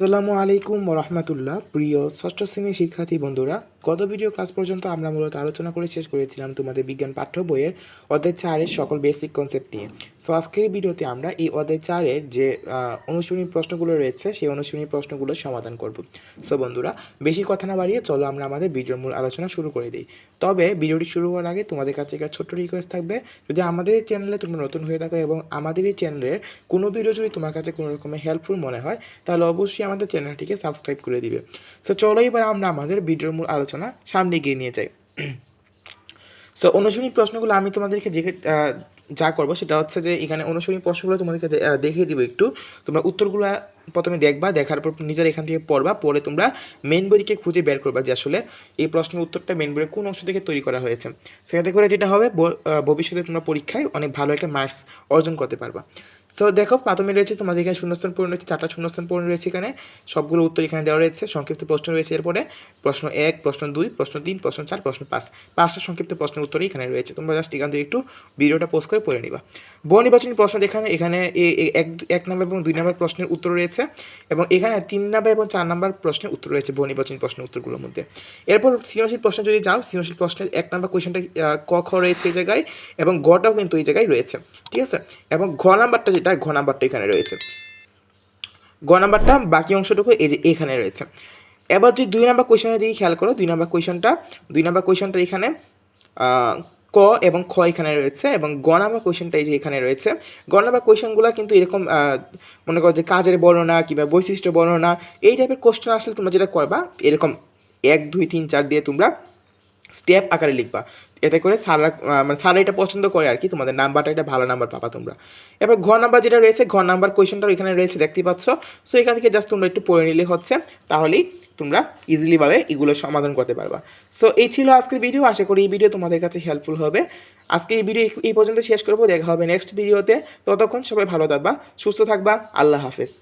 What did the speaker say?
আসসালামু আলাইকুম রহমতুল্লাহ। প্রিয় ষষ্ঠ শ্রেণির শিক্ষার্থী বন্ধুরা গত ভিডিও ক্লাস পর্যন্ত আমরা মূলত আলোচনা করে শেষ করেছিলাম তোমাদের বিজ্ঞান পাঠ্য বইয়ের অধ্যায় চারের সকল বেসিক কনসেপ্ট নিয়ে। সো আজকের ভিডিওতে আমরা এই অধ্যায় চারের যে অনুশীলনী প্রশ্নগুলো রয়েছে, সেই অনুশীলনী প্রশ্নগুলো সমাধান করব। সো বন্ধুরা, বেশি কথা না বাড়িয়ে চলো আমরা আমাদের ভিডিওর মূল আলোচনা শুরু করে দিই। তবে ভিডিওটি শুরু হওয়ার আগে তোমাদের কাছে একটা ছোট্ট রিকোয়েস্ট থাকবে। যদি আমাদের এই চ্যানেলে তোমরা নতুন হয়ে থাকো এবং আমাদের এই চ্যানেলের কোনো ভিডিও যদি তোমার কাছে কোনো রকমের হেল্পফুল মনে হয়, তাহলে অবশ্যই আমাদের চ্যানেলটিকে সাবস্ক্রাইব করে দিবে। সো চলো এবার আমরা আমাদের ভিডিওর মূল আলোচনা সামনে এগিয়ে নিয়ে যাই। সো অনুশীলনী প্রশ্নগুলো আমি তোমাদেরকে যে যা করব সেটা হচ্ছে যে এখানে অনুশীলনী প্রশ্নগুলো তোমাদেরকে দেখিয়ে দিব একটু। তোমরা উত্তরগুলো প্রথমে দেখবা, দেখার পর নিজের এখান থেকে পড়বা পরে তোমরা মেন বই থেকে খুঁজে বের করবা যে আসলে এই প্রশ্নের উত্তরটা মেন বইয়ের কোন অংশ থেকে তৈরি করা হয়েছে। সেখানে করে যেটা হবে ভবিষ্যতে তোমরা পরীক্ষায় অনেক ভালো একটা মার্কস অর্জন করতে পারবা। সো দেখো প্রথমে রয়েছে তোমাদের এখানে শূন্যস্থান পূরণ রয়েছে, চারটা শূন্যস্থান পূরণ রয়েছে এখানে। সবগুলো উত্তর এখানে দেওয়া রয়েছে, সংক্ষিপ্ত প্রশ্ন রয়েছে এরপরে। প্রশ্ন এক, প্রশ্ন দুই, প্রশ্ন তিন, প্রশ্ন চার, প্রশ্ন পাঁচ। পাঁচটা সংক্ষিপ্ত প্রশ্নের উত্তরই এখানে রয়েছে। তোমরা জাস্ট এখান থেকে একটু ভিডিওটা পোস্ট করে পড়ে নিবা। বহু নির্বাচনী প্রশ্ন এখানে এখানে এক নম্বর এবং দুই নম্বর প্রশ্নের উত্তর রয়েছে এবং এখানে তিন নম্বর এবং চার নম্বর প্রশ্নের উত্তর রয়েছে বহু নির্বাচনী প্রশ্নের উত্তরগুলোর মধ্যে। এরপর সৃজনশীল প্রশ্নে যদি যাও, সৃজনশীল প্রশ্নের এক নম্বর কোয়েশনটা ক, খ রয়েছে এই জায়গায় এবং গটাও কিন্তু এই জায়গায় রয়েছে। ঠিক আছে? এবং ঘ নাম্বারটা যেটা ঘ নাম্বারটা এখানে রয়েছে। গ নাম্বারটা বাকি অংশটুকু এই যে এখানে রয়েছে। এবার যদি দুই নাম্বার কোয়েশনের দিকে খেয়াল করো, দুই নাম্বার কোয়েশনটা দুই নাম্বার কোয়েশনটা এখানে ক এবং খ এখানে রয়েছে এবং গ নাম্বার কোয়েশনটা এই যে এখানে রয়েছে। গ নাম্বার কোয়েশনগুলো কিন্তু এরকম মনে করো যে কাজের বর্ণনা কিংবা বৈশিষ্ট্য বর্ণনা, এই টাইপের কোশ্চেন আসলে তোমরা যেটা করবা, এরকম এক, দুই, তিন, চার দিয়ে তোমরা স্টেপ আকারে লিখবা। এতে করে সারা মানে সারা এটা পছন্দ করে আর কি, তোমাদের নাম্বারটা একটা ভালো নাম্বার পাবা তোমরা। এবার ঘর নাম্বার যেটা রয়েছে ঘর নাম্বার কোয়েশনটাও এখানে রয়েছে দেখতে পাচ্ছ। সো এখান থেকে জাস্ট তোমরা একটু পড়ে নিলে হচ্ছে, তাহলেই তোমরা ইজিলিভাবে এগুলো সমাধান করতে পারবা। সো এই ছিল আজকের ভিডিও আশা করি এই ভিডিও তোমাদের কাছে হেল্পফুল হবে। আজকে এই ভিডিও এই পর্যন্ত শেষ করব, দেখা হবে নেক্সট ভিডিওতে ততক্ষণ সবাই ভালো থাকবা, সুস্থ থাকবা, আল্লাহ হাফেজ।